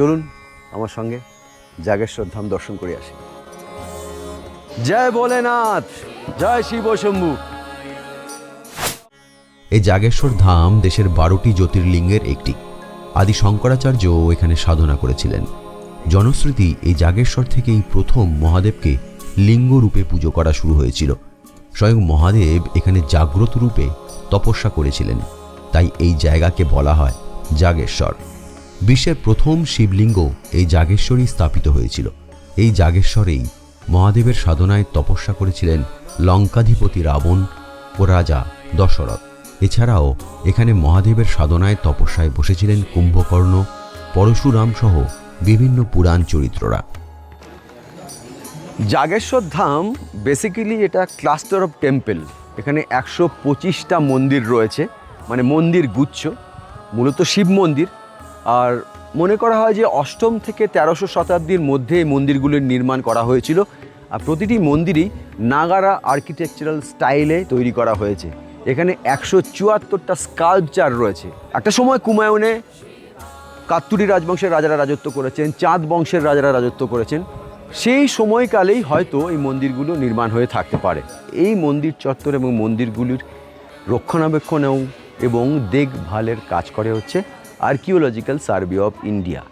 চলুন আমার সঙ্গে জাগেশ্বর ধাম দর্শন করে আসি। জয় ভোলেনাথ, জয় শিব শম্ভু। এই জাগেশ্বর ধাম দেশের বারোটি জ্যোতির্লিঙ্গের একটি। আদি শঙ্করাচার্য এখানে সাধনা করেছিলেন। জনশ্রুতি এই জাগেশ্বর থেকেই প্রথম মহাদেবকে লিঙ্গ রূপে পুজো করা শুরু হয়েছিল। স্বয়ং মহাদেব এখানে জাগ্রত রূপে তপস্যা করেছিলেন। তাই এই জায়গাকে বলা হয় জাগেশ্বর। বিশ্বের প্রথম শিবলিঙ্গ এই জাগেশ্বরেই স্থাপিত হয়েছিল। এই জাগেশ্বরেই মহাদেবের সাধনায় তপস্যা করেছিলেন লঙ্কাধিপতি রাবণ ও রাজা দশরথ। এছাড়াও এখানে মহাদেবের সাধনায় তপস্যায় বসেছিলেন কুম্ভকর্ণ, পরশুরাম সহ বিভিন্ন পুরাণ চরিত্ররা। জাগেশ্বর ধাম বেসিক্যালি এটা ক্লাস্টার অফ টেম্পল এখানে একশো পঁচিশটা মন্দির রয়েছে মানে মন্দির গুচ্ছ, মূলত শিব মন্দির। আর মনে করা হয় যে অষ্টম থেকে তেরোশো শতাব্দীর মধ্যে এই মন্দিরগুলির নির্মাণ করা হয়েছিল। আর প্রতিটি মন্দিরই নাগারা আর্কিটেকচারাল স্টাইলে তৈরি করা হয়েছে। এখানে একশো চুয়াত্তরটা স্কাল্পচার রয়েছে। একটা সময় কুমায়ুনে কাত্তুরি রাজবংশের রাজারা রাজত্ব করেছেন, চাঁদ বংশের রাজারা রাজত্ব করেছেন। সেই সময়কালেই হয়তো এই মন্দিরগুলো নির্মাণ হয়ে থাকতে পারে। এই মন্দির চত্বর এবং মন্দিরগুলির রক্ষণাবেক্ষণ এবং- এবং দেখভালের কাজ করে হচ্ছে। Archaeological Survey of India.